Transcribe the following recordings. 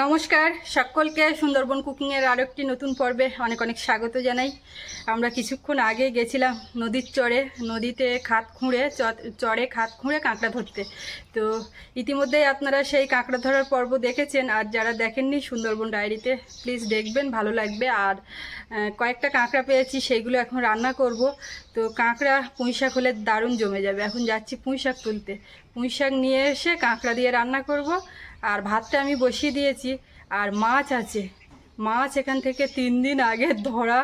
নমস্কার, সকলকে সুন্দরবন কুকিংয়ের আরও একটি নতুন পর্বে অনেক অনেক স্বাগত জানাই। আমরা কিছুক্ষণ আগে গেছিলাম নদীর চরে, নদীতে খাত খুঁড়ে চরে খাত খুঁড়ে কাঁকড়া ধরতে। তো ইতিমধ্যেই আপনারা সেই কাঁকড়া ধরার পর্ব দেখেছেন, আর যারা দেখেননি সুন্দরবন ডায়েরিতে প্লিজ দেখবেন, ভালো লাগবে। আর কয়েকটা কাঁকড়া পেয়েছি, সেইগুলো এখন রান্না করব। তো কাঁকড়া পুঁই শাক হলে দারুণ জমে যাবে। এখন যাচ্ছি পুঁই শাক তুলতে। পুঁই শাক নিয়ে এসে কাঁকড়া দিয়ে রান্না করব। আর ভাতটা আমি বসিয়ে দিয়েছি। আর মাছ আছে। মাছ এখান থেকে তিন দিন আগে ধরা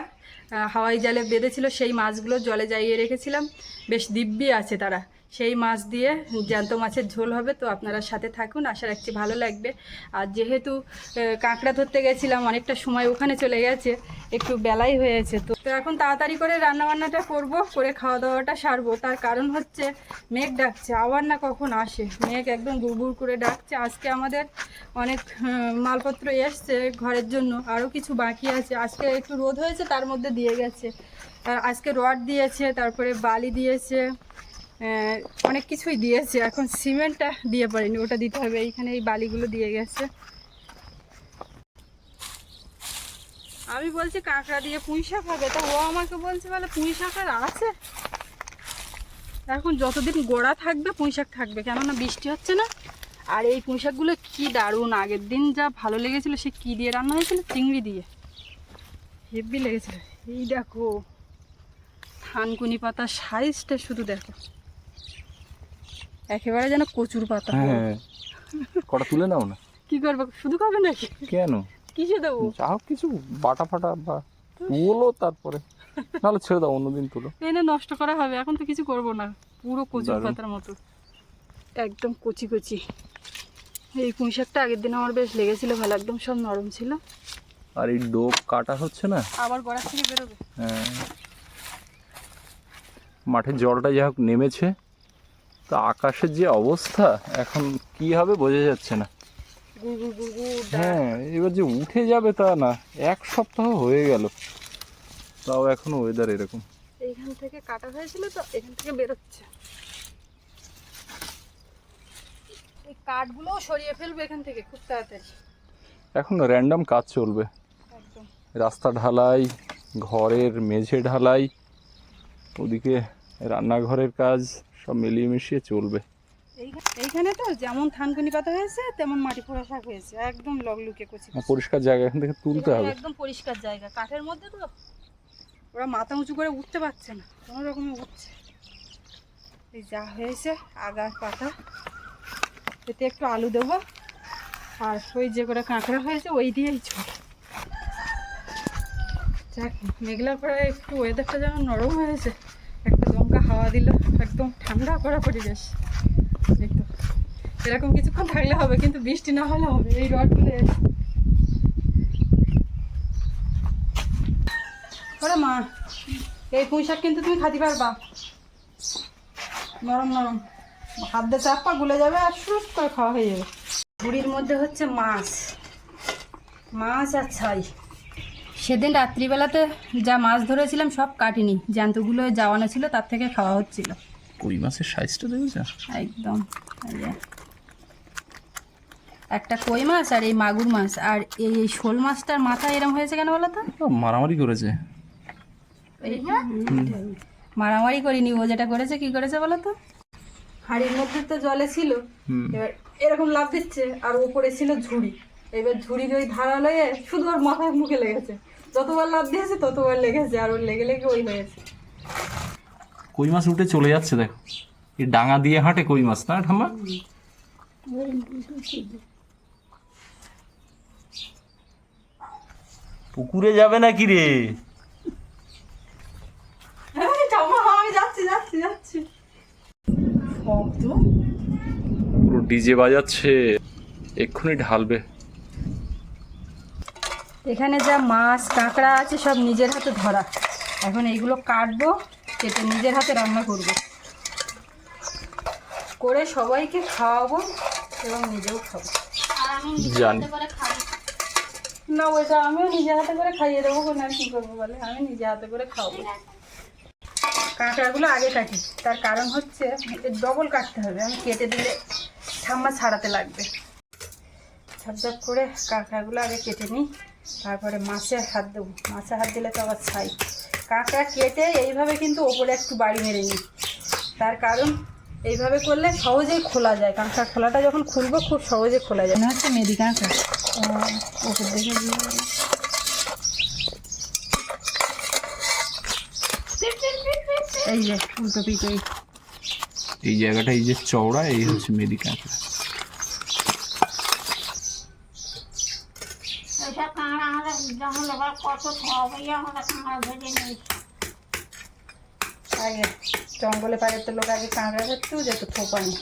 হাওয়াই জালে বেঁধেছিল। সেই মাছগুলো জলে যাইয়ে রেখেছিলাম। বেশ দিব্যি আছে তারা। সেই মাছ দিয়ে জ্যান্ত মাছের ঝোল হবে, তো আপনারা সাথে থাকুন, আশা রাখছি ভালো লাগবে। আর যেহেতু কাঁকড়া ধরতে গেছিলাম, অনেকটা সময় ওখানে চলে গেছে, একটু বেলাই হয়েছে, তো তো এখন তাড়াতাড়ি করে রান্নাবান্নাটা করব, করে খাওয়া দাওয়াটা সারবো। তার কারণ হচ্ছে, মেঘ ডাকছে, আবার না কখন আসে? মেঘ একদম গুড়গুড় করে ডাকছে। আজকে আমাদের অনেক মালপত্র এসছে ঘরের জন্য আরও কিছু বাকি আছে। আজকে একটু রোদ হয়েছে, তার মধ্যে দিয়ে গেছে। আজকে রড দিয়েছে, তারপরে বালি দিয়েছে অনেক কিছুই দিয়েছে। এখন সিমেন্টটা দিয়ে পারিনি, ওটা দিতে হবে। এইখানে এই বালিগুলো দিয়ে গেছে। আমি বলছি, কাঁকড়া দিয়ে পুঁই শাক হবে? তা ও আমাকে বলছে, বলে পুঁই শাক আর আছে। এখন যতদিন গোড়া থাকবে, পুঁই শাক থাকবে। কেননা বৃষ্টি হচ্ছে না। আর এই পুঁই শাকগুলো কী দারুণ! আগের দিন যা ভালো লেগেছিল, সে কী দিয়ে রান্না হয়েছিল? চিংড়ি দিয়ে। হেভি লেগেছিল। এই দেখো, থানকুনি পাতার সাইজটা শুধু দেখো। একেবারে যেন কচুর পাতা। হ্যাঁ কটা তুলে নাও না? কি করবে? শুধু খাবে নাকি? কেন? কিসে দেবো? যা হোক কিছু বাটা ফাটা বা তুলো তারপরে। নাহলে ছেড়ে দাও অন্যদিন তুলো। এনে নষ্ট করা হবে এখন তো কিছু করব না। পুরো কচুর পাতার মতো। একদম কচি কচি। এই পুঁই শাকটা আগের দিন আমার বেশ লেগেছিল ভালো একদম সব নরম ছিল। আর এই ডোব কাটা হচ্ছে না? আবার গড়ার থেকে বেরোবে। হ্যাঁ। মাঠের জলটা যা হোক নেমেছে। তা আকাশের যে অবস্থা এখন কি হবে বোঝা যাচ্ছে না। হ্যাঁ এবার যে উঠে যাবে তা না এক সপ্তাহ হয়ে গেল। তাও এখন ওয়েদার এরকম। এইখান থেকে কাটা হয়েছিল তো এখান থেকে বেরোচ্ছে। এই কাঠগুলোও সরিয়ে ফেলব এখান থেকে খুব তাড়াতাড়ি। এখন র্যান্ডম কাজ চলবে। রাস্তা ঢালাই ঘরের মেঝে ঢালাই ওদিকে রান্নাঘরের কাজ। সব মিলিয়ে মিশিয়ে চলবে। এইখানে তো যেমন থানকুনি পাতা হয়েছে তেমন মাটি পোড়া শাক হয়েছে। একদম লগলুকে কচি পরিষ্কার জায়গা এখান থেকে তুলতে হবে। একদম পরিষ্কার জায়গা। কাঠের মধ্যে তো ওরা মাথা উঁচু করে উঠতে পারছে না কোনো রকমে উঠছে। এই যা হয়েছে আগার পাতা। এতে একটু আলু দেবো। আর ওই যে করে কাঁকড়া হয়েছে ওই দিয়েই ছোট যাক মেঘলা পরে একটু ওয়েদারটা যেন নরম হয়েছে একটা দমকা হাওয়া দিল, একদম ঠান্ডা করা পরিবেশ একটু এরকম কিছুক্ষণ থাকলে হবে, কিন্তু বৃষ্টি না হলে হবে, এই রডগুলো ওরে মা, এই পুঁই শাক কিন্তু তুমি খাতে পারবা। নরম নরম, হাত দিয়ে চাপা গুলে যাবে আর সুস করে খাওয়া হয়ে যাবে। ঝুড়ির মধ্যে হচ্ছে মাছ মাছ আর ছাই। সেদিন রাত্রিবেলাতে যা মাছ ধরেছিলাম সব কাটিনি। জ্যান্তগুলো যাওয়ানো ছিল তার থেকে খাওয়া হচ্ছিল। কই মাছের সাইজটা দেখেছ? একদম একটা কই মাছ আর এই মাগুর মাছ। আর এই এই শোল মাছটার মাথা এরম হয়েছে কেন বলো তো? মারামারি করেছে। এই মারামারি করিনি ও যেটা করেছে কি করেছে বলো তো? হাড়ির মধ্যে তো জলে ছিল। এবার এরকম লাভ দিচ্ছে আর উপরে ছিল ঝুড়ি। এবার ঝুড়ির ওই ধারা লয়ে শুধু ওর মাথায় মুখে লেগেছে। যতবার লাভ দিয়েছে ততবার লেগেছে আর ওর লেগে লেগে ওই হয়েছে। কই মাছ উঠে চলে যাচ্ছে দেখো। এই ডাঙা দিয়ে হাঁটে কই মাছ না ঠাম্মা? পুকুরে যাবে নাকি রে? এই জামা, আমি যাচ্ছি যাচ্ছি যাচ্ছি। শব্দ? পুরো ডিজে বাজাচ্ছে। এক্ষুনি ঢালবে। এখানে যা মাছ কাঁকড়া আছে সব নিজের হাতে ধরা। এখন এইগুলো কাটবো কেটে নিজের হাতে রান্না করব। করে সবাইকে খাওয়াবো এবং নিজেও খাব। জানি। না ওইটা আমিও নিজে হাতে করে খাইয়ে দেবো না কি করব বলে? আমি নিজে হাতে করে খাওয়াবো। কাঁকড়াগুলো আগে কাটি। তার কারণ হচ্ছে ডবল কাটতে হবে। আমি কেটে দিলে ঠাম্মা ছাড়াতে লাগবে। ঝপঝপ করে কাঁকড়াগুলো আগে কেটে নিই। তারপরে মাছের হাত দেবো। মাছের হাত দিলে তো আবার ছাই। কাঁকড়া কেটে এইভাবে কিন্তু ওপরে একটু বাড়ি মেরে নিই। তার কারণ এইভাবে করলে সহজেই খোলা যায়। কাঁকড়া খোলাটা যখন খুলবো খুব সহজে খোলা যায়। মনে হচ্ছে মেদি কাঁকড়া। ওপর দেখে এই যে উল্টো এই জায়গাটা এই যে চওড়া এই হচ্ছে মেদি কাঁকড়া এইসব কাঁকড়া আমাদের যেমন এবার আগে জঙ্গলে পাড়ের তো লোক আগে কাঁকড়া ধরতেও যেত থোপা নেই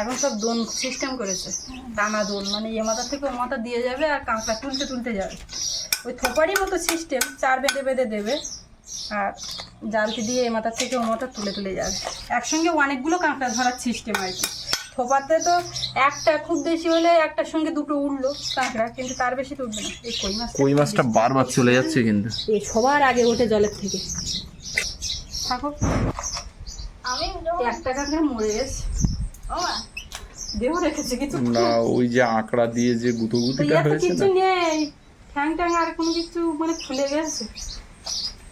এখন সব দোন সিস্টেম করেছে। টানা দোন মানে এ মাথা থেকে ও মাথা দিয়ে যাবে আর কাঁকড়া তুলতে তুলতে যাবে। ওই থোপারই মতো সিস্টেম চার বেঁধে বেঁধে দেবে। আর জালতি দিয়ে এ মাথা থেকে ও মাথা তুলে তুলে যাবে। একসঙ্গে অনেকগুলো কাঁকড়া ধরার সিস্টেম আর কি। থোপাতে তো একটা খুব বেশি হলে একটার সঙ্গে দুটো উঠল কাঁকড়া কিন্তু তার বেশি তো উঠবে না। এই কই মাছ কই মাছটা বারবার চলে যাচ্ছে কিন্তু। এই সবার আগে ওঠে জলের থেকে। থাকো। আমি একটা কাঁকড়া মরে গেছে। ও দেহ রেখেছে কিছু। না ওই যে আঁকড়া দিয়ে যে গুতো গুতিটা হয়েছে কিছু নেই। ঠ্যাং ট্যাং আর কোনো কিছু মানে খুলে গেছে।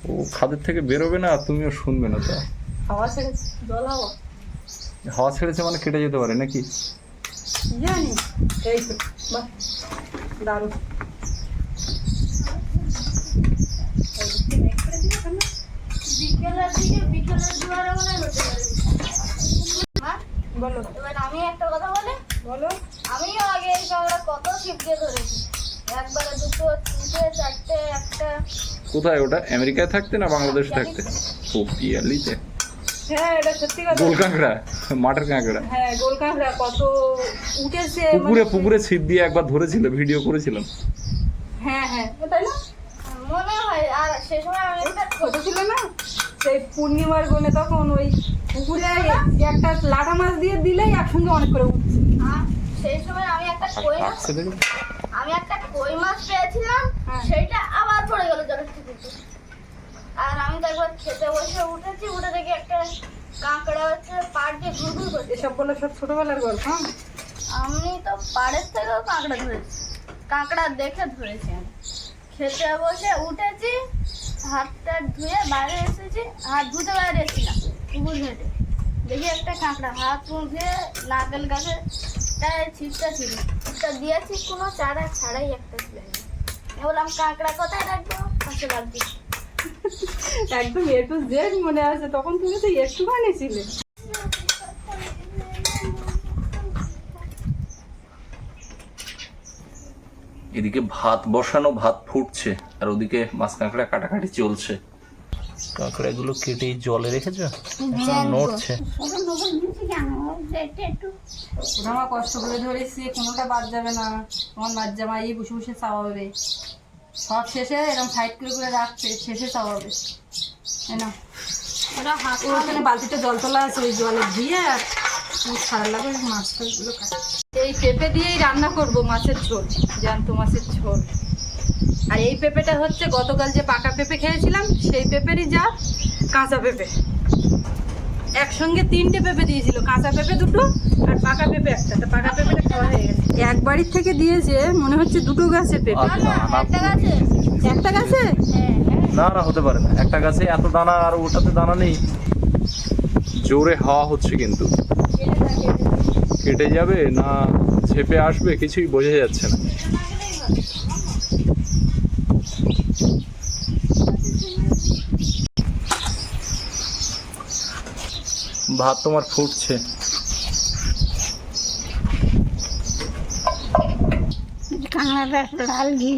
ও খাদের থেকে বেরোবে না আর তুমিও শুনবে না তো। ছেড়েছে জল হাওয়া। হাওয়া ছেড়েছে মানে কেটে যেতে পারে নাকি? জানি। এই তো বাহ দারুণ। দিকে বিকেলের দুয়ারে হতে বলো। এবার আমি একটা কথা বলি? বলো। আমিও আগে এই কাঁকড়া কত ছিপ দিয়ে ধরেছি। একবারে দুটো তিনটে চারটে একটা। কোথায় ওটা? আমেরিকায় থাকতে না বাংলাদেশে থাকতে? ও পিয়ালিতে হ্যাঁ এটা সত্যি কথা। গোল কাঁকড়া মাঠের কাঁকড়া। হ্যাঁ গোল কাঁকড়া কত উঠেছে পুকুরে মানে- পুকুরে ছিপ দিয়ে একবার ধরেছিল ভিডিও করেছিলাম। হ্যাঁ হ্যাঁ তাই না? মনে হয় আর সে সময় আমি একটা ছোট ছিল না? সেই পূর্ণিমার গনে তখন ওই পুকুরে একটা লাটা মাছ দিয়ে দিলেই একসঙ্গে অনেক করে উঠছে। সেই সময় আমি একটা কই মাছ আমি একটা কই মাছ পেয়েছিলাম হ্যাঁ। সেইটা আবার পড়ে গেল জলের থেকে আর আমি তো একবার খেতে বসে উঠেছি উঠে দেখি একটা কাঁকড়া হচ্ছে পাড় দিয়ে ঘুর ঘুর করছে। এসব বলে সব ছোটবেলার গল্প। হ্যাঁ আমি তো পাড়ের থেকেও কাঁকড়া ধরেছি। কাঁকড়া দেখে ধরেছি আমি। খেতে বসে উঠেছি হাতটা ধুয়ে বাইরে এসেছি হাত ধুতে বাইরে এসেছিলাম পুকুর ঘেটে। দেখি একটা কাঁকড়া হাত মুখ নারকেল গাছে তাই ছিপটা ছিল ছিপটা দিয়েছি কোনো চারা ছাড়াই একটা ছিল বললাম কাঁকড়া কোথায় রাখব? পাশে রাখবি একদম এ টু জেড মনে আছে তখন তুমি তো একটুখানি ছিলে এদিকে ভাত বসানো ভাত ফুটছে আর ওদিকে মাছ কাঁকড়া কাটাকাটি চলছে। কাঁকড়াগুলো কেটে জলে রেখেছো? নড়ছে। ওটা আমার কষ্ট করে ধরেছি কোনোটা বাদ যাবে না। তোমার মাছ জামা এই বসে বসে চাওয়াবে সব শেষে এরকম সাইড করে করে রাখছে শেষে চাওয়াবে না? ওরা হাত ওখানে বালতিতে জল তোলা আছে ওই জলে দিয়ে আর সারা লাগবে মাছ টাছগুলো এই পেঁপে দিয়েই রান্না করব মাছের ঝোল জ্যান্ত মাছের ঝোল। আর এই পেঁপেটা হচ্ছে গতকাল যে পাকা পেঁপে খেয়েছিলাম সেই পেঁপেরই যা কাঁচা পেঁপে। একসঙ্গে তিনটে পেঁপে দিয়েছিল কাঁচা পেঁপে দুটো আর পাকা পেঁপে একটা। তা পাকা পেঁপেটা খাওয়া হয়ে গেছে। এক বাড়ির থেকে দিয়েছে মনে হচ্ছে দুটো গাছে পেঁপে। একটা গাছে একটা গাছে? হ্যাঁ হ্যাঁ না না হতে পারে না। একটা গাছে এত দানা আর ওটাতে দানা নেই। জোরে হাওয়া হচ্ছে কিন্তু। কেটে যাবে না ঝেপে আসবে কিছুই বোঝা যাচ্ছে না। ভাত তোমার ফুটছে। লাল ঘি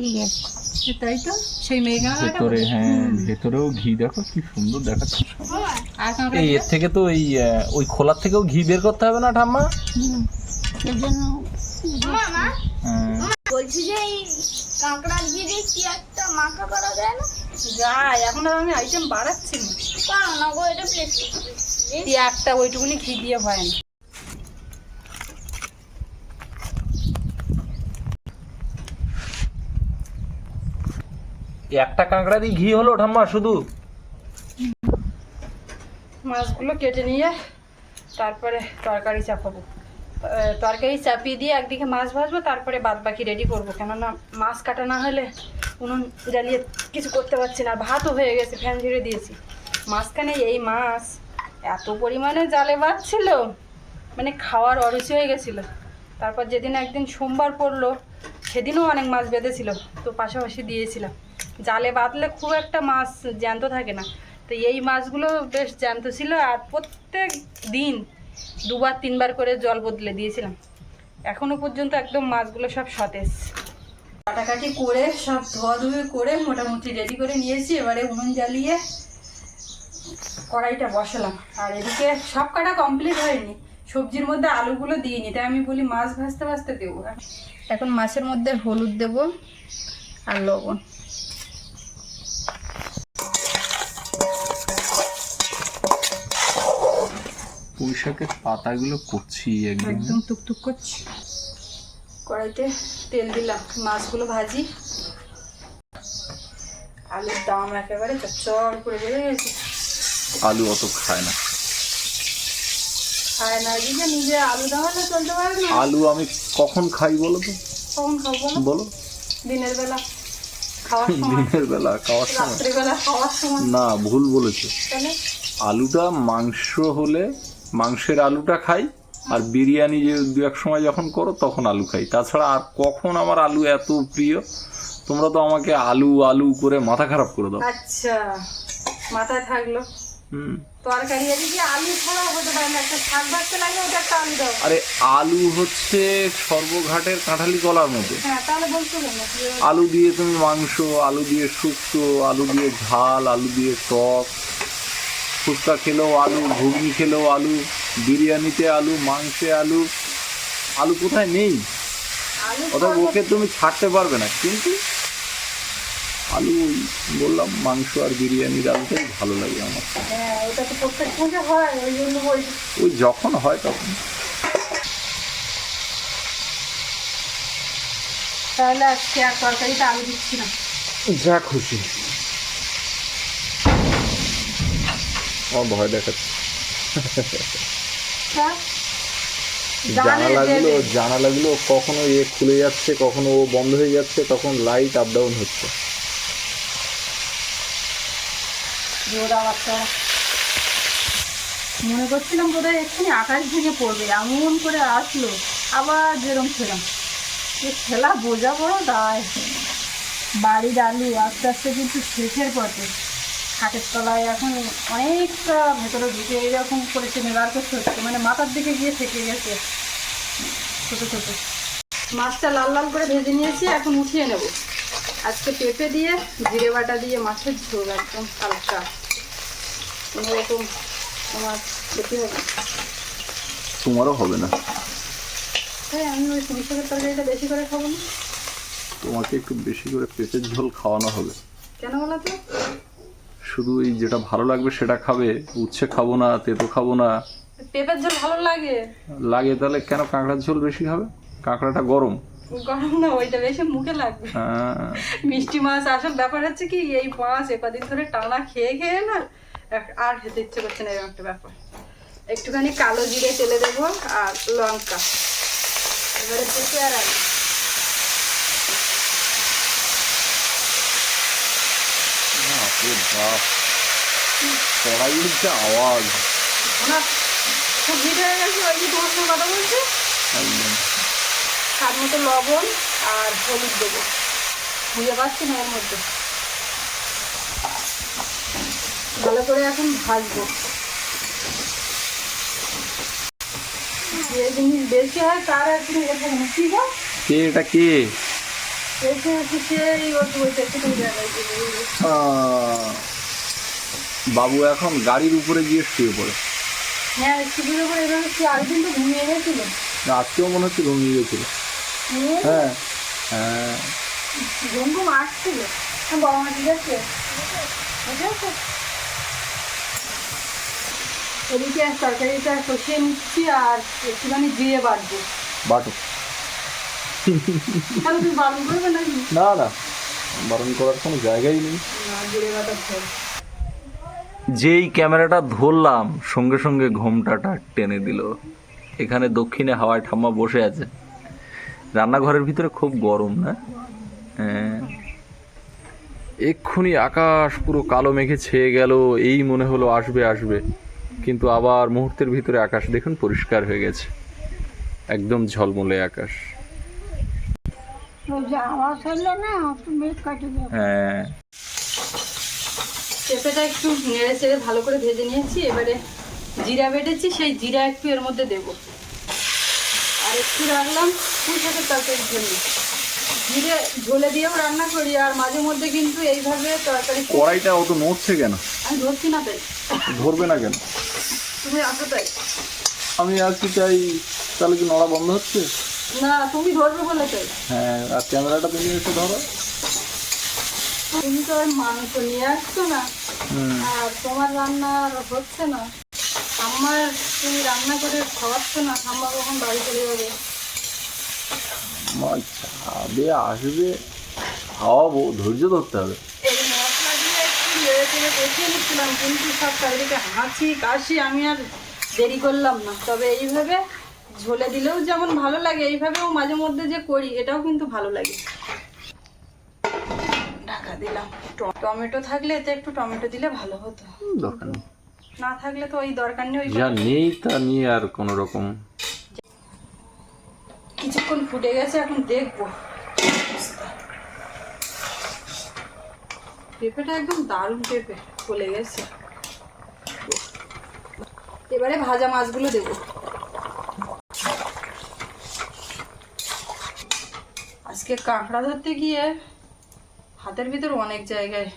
তাই তো? সেই ভেতরে হ্যাঁ ভেতরেও ঘি দেখো কি সুন্দর দেখাচ্ছে। এই এর থেকে তো এই ওই খোলার থেকেও ঘি বের করতে হবে না ঠাম্মা? হ্যাঁ। বলছি যে এই কাঁকড়া ঘি দিয়ে কি একটা মাখা করা যায় না? যাই এখন আমি আইটেম বাড়াচ্ছি না। না গো এটা প্লেস একটা ওইটুকুনি ঘি দিয়ে হয় না একটা কাঁকড়া দিয়ে ঘি হলো ঠাম্মা শুধু। মাছগুলো কেটে নিয়ে তারপরে তরকারি চাপাবো। তরকারি চাপিয়ে দিয়ে একদিকে মাছ ভাজবো তারপরে বাদ বাকি রেডি করব। কেননা মাছ কাটা না হলে উনুন জ্বালিয়ে কিছু করতে পারছি না। ভাতও হয়ে গেছে ফ্যান ঝেড়ে দিয়েছি। মাঝখানে এই মাছ এত পরিমাণে জালে বাঁধছিল মানে খাওয়ার অরুচি হয়ে গেছিল। তারপর যেদিন একদিন সোমবার পড়ল, সেদিনও অনেক মাছ বেঁধেছিল, তো পাশাপাশি দিয়েছিলাম। জালে বাঁধলে খুব একটা মাছ জ্যান্ত থাকে না, তো এই মাছগুলো বেশ জ্যান্ত ছিল আর প্রত্যেক দিন দুবার, তিনবার করে জল বদলে দিয়েছিলাম। এখনও পর্যন্ত একদম মাছগুলো সব সতেজ। কাটাকাটি করে, সব ধোয়া ধুয়ে করে মোটামুটি রেডি করে নিয়েছি, এবারে উনুন জ্বালিয়ে কড়াইটা বসালাম। আর এদিকে সব কাটা কমপ্লিট হয়নি। সবজির মধ্যে আলুগুলো দিইনি তাই আমি বলি মাছ ভাজতে ভাজতে দেবো। এখন মাছের মধ্যে হলুদ দেব আর লবণ। পুঁই শাকের পাতাগুলো করছি একদম টুকটুক করছি। কড়াইতে তেল দিলাম মাছগুলো ভাজি। আলুর দাম একেবারে চচ্চর করে বেড়ে গেছে। আলু অত খায় না। আলু আমি কখন খাই বলো তো? বলো? দিনের বেলা দিনের বেলা খাওয়ার সময়? না ভুল বলেছ। আলুটা মাংস হলে মাংসের আলুটা খাই আর বিরিয়ানি যে দু এক সময় যখন করো তখন আলু খাই। তাছাড়া আর কখন আমার আলু এত প্রিয় তোমরা তো আমাকে আলু আলু করে মাথা খারাপ করে দাও। আচ্ছা মাথায় থাকল। তরকারি এদিকে আলু ছাড়াও হতে পারে না। একটা শাক ভাজতে লাগলে ওটা একটা আলু দাও। আরে আলু হচ্ছে সর্বঘাটের কাঁঠালি কলার মতো হ্যাঁ তাহলে বলছো কেন? আলু দিয়ে তুমি মাংস আলু দিয়ে শুক্তো আলু দিয়ে ঝাল আলু দিয়ে টক ফুচকা খেলেও আলু ঘুগনি খেলেও আলু বিরিয়ানিতে আলু মাংসে আলু। আলু কোথায় নেই? ওটা ওকে তুমি ছাড়তে পারবে না। কিন্তু আলু বললাম মাংস আর বিরিয়ানি আলুটাই ভালো লাগে আমার। হ্যাঁ ওটা তো প্রত্যেক পুজো হয় ওই যখন হয় তখন। তাহলে আজকে আর তরকারিতে আলু দিচ্ছি না। যা খুশি। আমার ভয় দেখাচ্ছে। হ্যাঁ? জানে জানালাগুলো। জানালাগুলো কখনো এ খুলে যাচ্ছে কখনো ও বন্ধ হয়ে যাচ্ছে তখন লাইট আপ ডাউন হচ্ছে। জোড়া বাচ্চা। মনে করছিলাম বোধহয় এক্ষুনি আকাশ ভেঙে পড়বে, এমন করে আসলো। আবার যেরকম ছিলাম এ খেলা বোঝা বড় দায়। বাড়ির আলু আস্তে আস্তে কিন্তু শেষের পথে। খাটের তলায় এখন অনেকটা ভেতরে ঢুকে এরকম করেছে নেবার করতে হচ্ছে। মানে মাথার দিকে গিয়ে থেকে গেছে। ছোটো ছোটো। মাছটা লাল লাল করে ভেজে নিয়েছি, এখন উঠিয়ে নেব। আজকে পেঁপে দিয়ে, জিরে বাটা দিয়ে মাছের ঝোল, একদম হালকা। কোনোরকম হবে। তোমারও হবে না। তাই আমি ওই পুঁই শাকের তরকারিটা বেশি করে খাব না। তোমাকে একটু বেশি করে পেঁপের ঝোল খাওয়ানো হবে। কেন বলো তো? শুধু এই যেটা ভালো লাগবে সেটা খাবে উচ্ছে খাব না তেতো খাব না। পেঁপের ঝোল ভালো লাগে? লাগে তাহলে কেন কাঁকড়ার ঝোল বেশি খাবে? কাঁকড়াটা গরম। গরম না ওইটা বেশি মুখে লাগবে। মিষ্টি মাছ আসল ব্যাপার হচ্ছে কি এই মাছ একাদিন ধরে টানা খেয়ে খেয়ে না আর খেতে ইচ্ছে করছে না এরকম একটা ব্যাপার। একটুখানি কালো জিরে তেলে দেবো আর লঙ্কা। এবারে পেঁপে আর আলু। বাপরে কড়াইয়ের যে আওয়াজ। খুব ভিড় হয়ে গেছে ওই যে তোমার সঙ্গে কথা বলছে। একদম। স্বাদ মতো লবণ আর হলুদ দেবো। বুঝে পাচ্ছি না এর মধ্যে। ভালো করে এখন ভাজবো। যে জিনিস বেশি হয় তার একটু থাকে না কি এটা কে? একটু বাবু এখন গাড়ির উপরে গিয়ে শুয়ে পড়ে। হ্যাঁ আরেকদিন তো ঘুমিয়ে গেছিল। আজকেও মনে হচ্ছে ঘুমিয়ে গেছিল। হ্যাঁ হ্যাঁ। ঘুম ঘুম আসছিল। হ্যাঁ, বাবা মা ঠিক আছে? এদিকে তরকারিটা কষিয়ে নিচ্ছি আর একটুখানি জিরে বাটবো। বাটো। তুমি বারণ করবে নাকি? না না। বারণ করার কোনো জায়গাই নেই। জিরে যেই ক্যামেরাটা ধরলাম সঙ্গে সঙ্গে ঘোমটাটা টেনে দিল। এখানে দক্ষিণে হাওয়ায় ঠাম্মা বসে আছে। রান্নাঘরের ভিতরে খুব গরম না? হ্যাঁ। এক্ষুনি আকাশ পুরো কালো মেঘে ছেয়ে গেল এই মনে হলো আসবে আসবে। কিন্তু আবার মুহূর্তের ভিতরে আকাশ দেখুন পরিষ্কার হয়ে গেছে। একদম ঝলমলে আকাশ। হ্যাঁ। পেঁপেটা একটু নেড়ে চেড়ে ভালো করে ভেজে নিয়েছি এবারে জিরা বেটেছি সেই জিরা একটু এর মধ্যে দেব। আর একটু রাখলাম পুঁই শাকের তরকারির জন্য। জিরে ঝোলে দিয়েও রান্না করি আর মাঝে মধ্যে কিন্তু এইভাবে তরকারি কড়াইটা অত নড়ছে কেন? আমি ধরছি না তাই। ধরবে না কেন? তুমি আসো তাই। আমি আর কি চাই তাহলে কি নড়া বন্ধ হচ্ছে? না তুমি ধরবে বলে তাই। হ্যাঁ আর ক্যামেরাটা তুমি এসে ধরো। তুমি তো আর মাংস নিয়ে আসছো না। আর তোমার রান্না আর হচ্ছে না। আমার তুমি রান্না করে খাওয়াচ্ছ না ঠাম্মা কখন বাড়ি চলে যাবে। যাবে আসবে খাওয়াবো ধৈর্য ধরতে হবে। নেড়ে নিচ্ছিলাম কিন্তু সব চারিদিকে হাঁচি কাশি আমি আর দেরি করলাম না। তবে এইভাবে ঝোলে দিলেও যেমন ভালো লাগে এইভাবেও মাঝে মধ্যে যে করি এটাও কিন্তু ভালো লাগে। ঢাকা দিলাম। টমেটো থাকলে এতে একটু টমেটো দিলে ভালো হতো। দরকার নেই। না থাকলে তো ওই দরকার নেই ওই যা নেই তা নিয়ে আর কোনো রকম। কিছুক্ষণ ফুটে গেছে এখন দেখব। পেঁপেটা একদম দারুণ পেঁপে ফুলে গেছে। এবারে ভাজা মাছগুলো দেবো। আজকে কাঁকড়া ধরতে গিয়ে হাতের ভিতর অনেক জায়গায়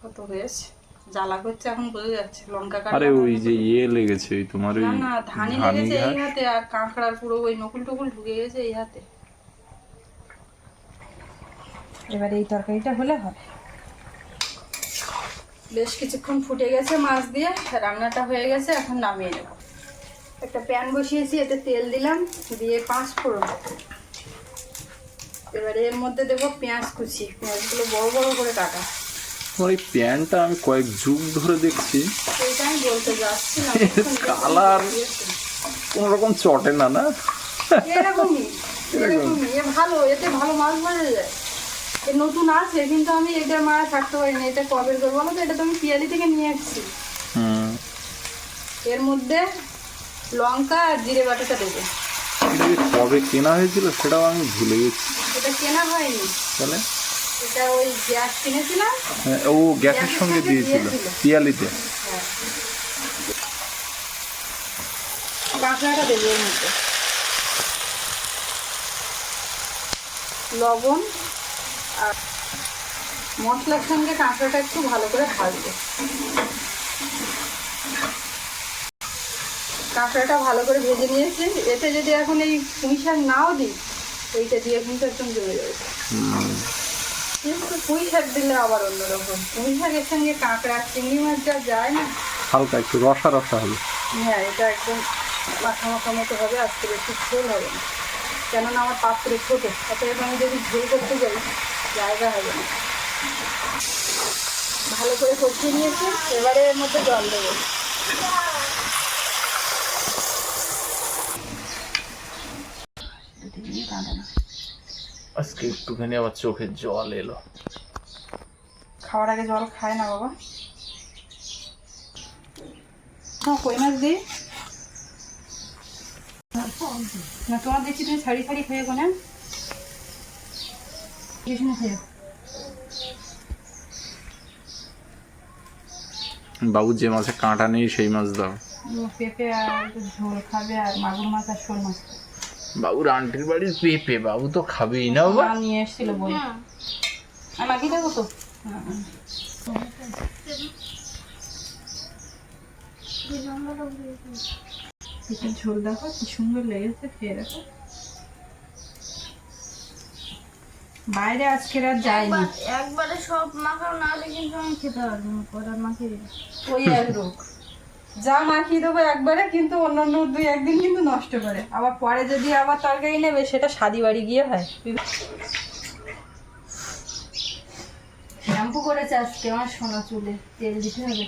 কত হয়েছে। জ্বালা করছে এখন বোঝা যাচ্ছে লঙ্কা কাটা আরে ওই যে ইয়ে লেগেছে ওই তোমার ওই না ধানি লেগেছে এই হাতে আর কাঁকড়ার পুরো ওই নকুল টকুল ঢুকে গেছে এই হাতে। এবারে এই তরকারিটা হলে হবে বেশ কিছুক্ষণ ফুটে গেছে মাছ দিয়ে রান্নাটা হয়ে গেছে এখন নামিয়ে নেব। একটা প্যান বসিয়েছি এতে তেল দিলাম দিয়ে পাঁচ ফোড়ন। এবারে এর মধ্যে দেবো পেঁয়াজ কুচি পেঁয়াজগুলো বড় বড় করে কাটা। এই প্যান্টটা আমি কয়েক যুগ ধরে দেখছি। কালার কোনো রকম চটে না না? ভালো এতে ভালো মাছ ভাজা যায়। নতুন আছে কিন্তু আমি এটা মারা থাকতে পারিনি। এটা কবে করব বলো তো? এটা তো আমি পিয়ালি থেকে নিয়ে হুম। এর মধ্যে লঙ্কা আর জিরে বাটাটা দেবে। কবে কেনা হয়েছিল সেটাও আমি ভুলে গেছি। এটা কেনা হয়নি। তাহলে? এটা ওই গ্যাস কিনেছিলাম। হ্যাঁ, ও গ্যাসের সঙ্গে দিয়েছিল পিয়ালিতে। কাঁকড়াটা দেবে এর মধ্যে। লবণ আর মশলার সঙ্গে কাঁকড়াটা একটু ভালো করে ভাজবে। কাঁকড়াটা ভালো করে ভেজে নিয়েছি। এতে যদি এখন এই পুঁই শাক নাও দিই এইটা দিয়ে কিন্তু একদম জমে যাবে। কিন্তু পুঁই শাক দিলে আবার অন্যরকম। পুঁই শাকের সঙ্গে কাঁকড়া চিংড়ি মাছ যা যায় না? হালকা একটু রসা রসা হবে। হ্যাঁ এটা একদম মাখা মাখা মতো হবে আজকে বেশি ঝোল হবে না। কেননা আমার পাত্র ছোটো অতএব আমি যদি ঝোল করতে যাই জায়গা হবে না। ভালো করে কষিয়ে নিয়েছি এবারে এর মধ্যে জল দেবো। আজকে একটুখানি আবার চোখের জল এলো। খাওয়ার আগে জল খায় না বাবা। হ্যাঁ কই মাছ দিই না তোমার দেখছি তুমি শাড়ি শাড়ি খেয়ে কোনে বাবু যে মাছে কাঁটা নেই সেই মাছ দাও। পেঁপে আর ঝোল খাবে আর মাগুর মাছ আর শোল মাছ। বাবুর আন্টির বাড়ির পেঁপে বাবু তো খাবেই না বাবা। নিয়ে এসেছিল বই আর মাগি দেবো তো। হ্যাঁ, ঝোল দেখো কি সুন্দর লেগেছে খেয়ে দেখো। বাইরে আজকে রাত যায়নি একবার- একবারে সব মাখাও না হলে কিন্তু আমি খেতে পারব না পরে মাখিয়ে ওই এক রোগ। যা মাখিয়ে দেবো একবারে কিন্তু অন্যান্য দুই একদিন কিন্তু নষ্ট করে। আবার পরে যদি আবার তরকারি নেবে সেটা শাদি বাড়ি গিয়ে হয়। শ্যাম্পু করেছে আজকে আমার সোনা চুলে। তেল দিতে হবে।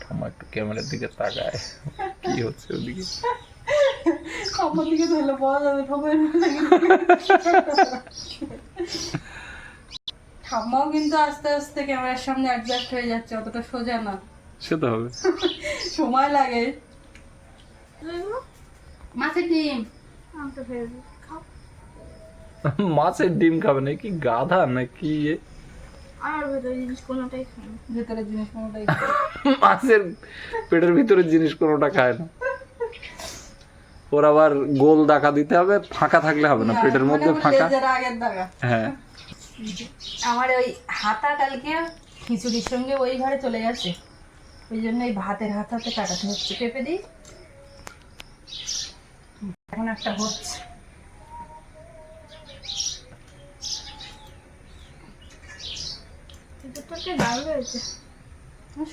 ঠাম্মা একটু ক্যামেরার দিকে তাকায়। কি হচ্ছে ওদিকে? আমার দিকে ধরলে পাওয়া যাবে ঠাম্মাও কিন্তু আস্তে আস্তে ক্যামেরার সামনে অ্যাডজাস্ট হয়ে যাচ্ছে অতটা সোজা না। সে তো হবে। সময় লাগে। মাছের ডিম। আমি তো ফেলব খাও। মাছের ডিম খাবে না কি গাধা? আমার ভেতরে জিনিস কোনোটাই না। ভেতরের জিনিস কোনোটাই মাছের পেটের ভিতরের জিনিস কোনোটা খায় না। ওর আবার গোল দাকা দিতে হবে ফাঁকা থাকলে হবে না পেটের মানে মধ্যে ফাঁকা। আগের দাগা হ্যাঁ। আমার ওই হাতা কালকে খিচুড়ির সঙ্গে ওই ঘরে চলে গেছে। ওই জন্য এই ভাতের হাতাতে কাটাতে হচ্ছে। পেঁপে দিই। এখন একটা হচ্ছে।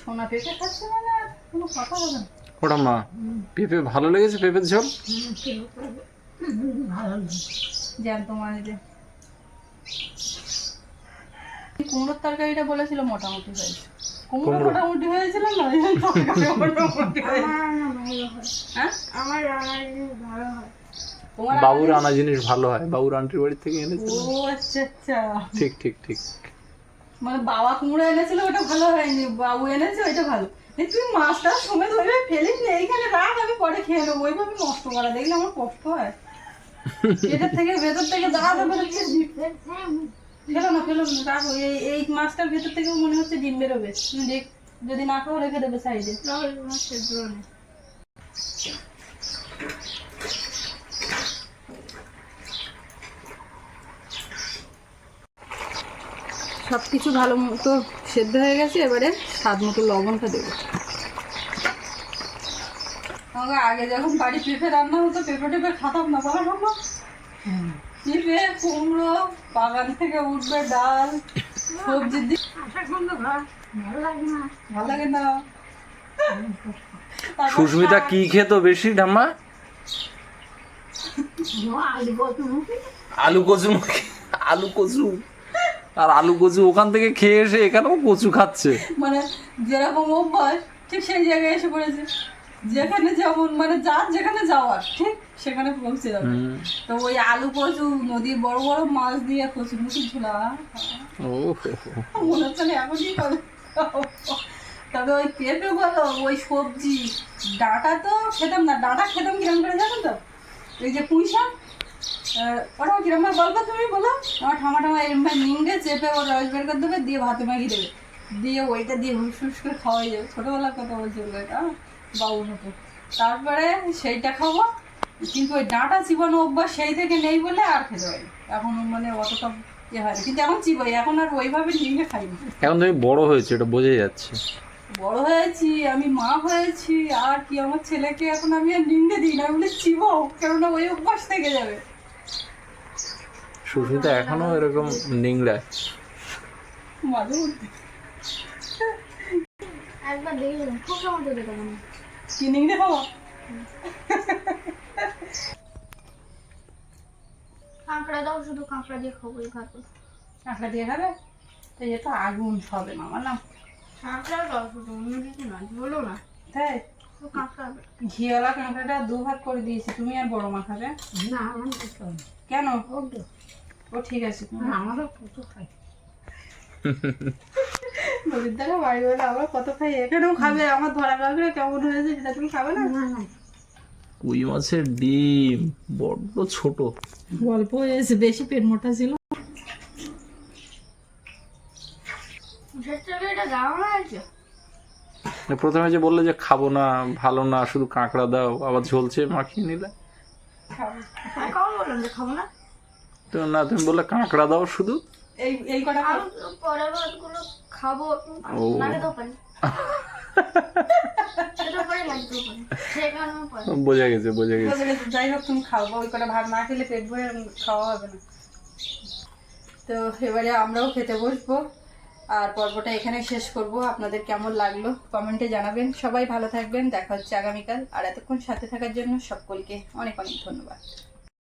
সোনা পেঁপে খাচ্ছে মানে কোনো কথা হবে না। ওটা মা পেঁপে ভালো লেগেছে? পেঁপের ঝোল? জ্যান্ত মানে যে কুমড়োর তরকারিটা বলেছিল মোটামুটি হয়েছে। কুমড়ো? মোটামুটি হয়েছিল না? মোটামুটি আমার হয়। হ্যাঁ? জিনিস ভালো হয়। তোমার বাবুর আনা জিনিস ভালো হয়। বাবুর আন্টির বাড়ি থেকে এনেছিল। ও আচ্ছা আচ্ছা। ঠিক ঠিক ঠিক। মানে বাবা কুমড়ো এনেছিল ওটা ভালো হয়নি। বাবু এনেছে ওইটা ভালো। এ তুই মাছটা সময় ধরে ফেলিস না? এইখানে রাখ আমি পরে খেয়ে নেব। ওইভাবে নষ্ট করা দেখলে আমার কষ্ট হয়। থেকে ভেতর থেকে দাঁড়াতে ফেলো না ফেলো না, রাখো। এই এই মাছটার ভেতর থেকেও মনে হচ্ছে ডিম বেরোবে। যদি না খাও, রেখে দেবে সাইডে। সেদ্ধ নেই সব কিছু ভালো মতো সেদ্ধ হয়ে গেছে, এবারে স্বাদ মতো লবণটা দেবো। আমাকে আগে যখন বাড়ি পেঁপে রান্না হতো, পেঁপে টেপে খাতাম না, বলা সম্ভব পেঁপে কুমড়ো বাগান থেকে উঠবে ডাল সবজির দিক ভালো লাগে না। সুস্মিতা কি খেতো বেশি ঠাম্মা? আলু কচু আলু কচু। আর আলু কচু ওখান থেকে খেয়ে এসে এখানেও কচু খাচ্ছে। মানে যেরকম অভ্যাস ঠিক সেই জায়গায় এসে পড়েছে। যেখানে যেমন মানে যার যেখানে যাওয়ার ঠিক? সেখানে পৌঁছে যাবে। তো ওই আলু কচু নদীর বড় বড় মাছ দিয়ে কচু মুখি ঝোলা। মনে হচ্ছে না এমনই করে তবে ওই পেঁপে বলো ওই সবজি ডাঁটা তো খেতাম না ডাঁটা খেতাম কিরম করে জানো তো? এই যে পুঁই শাক কিরম ভাবে বলব তুমি বলো। আমার ঠামা ঠামা এরম ভাবে নিংড়ে চেপে ওর রস বের করে দেবে দিয়ে ভাতে মাখিয়ে দেবে। দিয়ে ওইটা দিয়ে হুস হুস করে খাওয়াই যাবে। ছোটোবেলার কথা বলছি ওগুলো বাবুর মতো তারপরে সেইটা খাব কিন্তু ওই ডাঁটা চিবানো অভ্যাস সেই থেকে নেই বলে আর খেতে হয় এখন মানে অতটা ইয়ে হয়নি। কিন্তু এখন চিবাই এখন আর ওইভাবে নিংড়ে খাই না এখন তুমি বড় হয়েছে এটা বোঝাই যাচ্ছে। বড় হয়েছি আমি মা হয়েছি আর কি আমার ছেলেকে এখন আমি আর নিংড়ে দিই না। আমি বলি চিবাও কেননা ওই অভ্যাস থেকে যাবে। সুস্মিতা এখনও এরকম নিংড়ায় মাঝে মধ্যে। একবার দেখলাম খুব সময় নিংড়ে খাওয়া কাঁকড়া দাও শুধু কাঁকড়া দিয়ে খাব এই ভাত কাঁকড়া দিয়ে খাবে তো এ তো আগুন সবে মামা না কাঁকড়া দাও শুধু অন্য কিছু না বলো না তাই তো কাঁকড়া ঘিওয়ালা কাঁকড়াটা দু ভাগ করে দিয়েছি। তুমি আর বড় মা খাবে? না আমার কেন? ও ঠিক আছে আমারও খাই নদীর দ্বারা বাড়ি বলে আবার কত খাই? এখানেও খাবে আমার ধরা কাঁকড়া কেমন হয়েছে সেটা তুমি খাবে না? না। না কুই মাছের ডিম? বড্ড ছোট। গল্প হয়েছে বেশি পেট মোটা ছিল। প্রথমে যে বললে যে খাব না ভালো না শুধু কাঁকড়া দাও আবার ঝোলছে মাখিয়ে নিলে। খাবে। আমি কখন বললাম যে খাব না? তো না তুমি বললে কাঁকড়া দাও শুধু। এই এই কটা। খাব। কারণে পরে। বোঝা গেছে বোঝা গেছে। বোঝা গেছে, যাই হোক তুমি খাও। ওই কটা ভাত না খেলে পেট ভরে খাওয়া হবে না। তো এবারে আমরাও খেতে বসবো। আর পর্বটা এখানে শেষ করব। আপনাদের কেমন লাগল কমেন্টে জানাবেন। সবাই ভালো থাকবেন। দেখা হচ্ছে আগামীকাল। আর এতক্ষণ সাথে থাকার জন্য সকলকে অনেক অনেক ধন্যবাদ।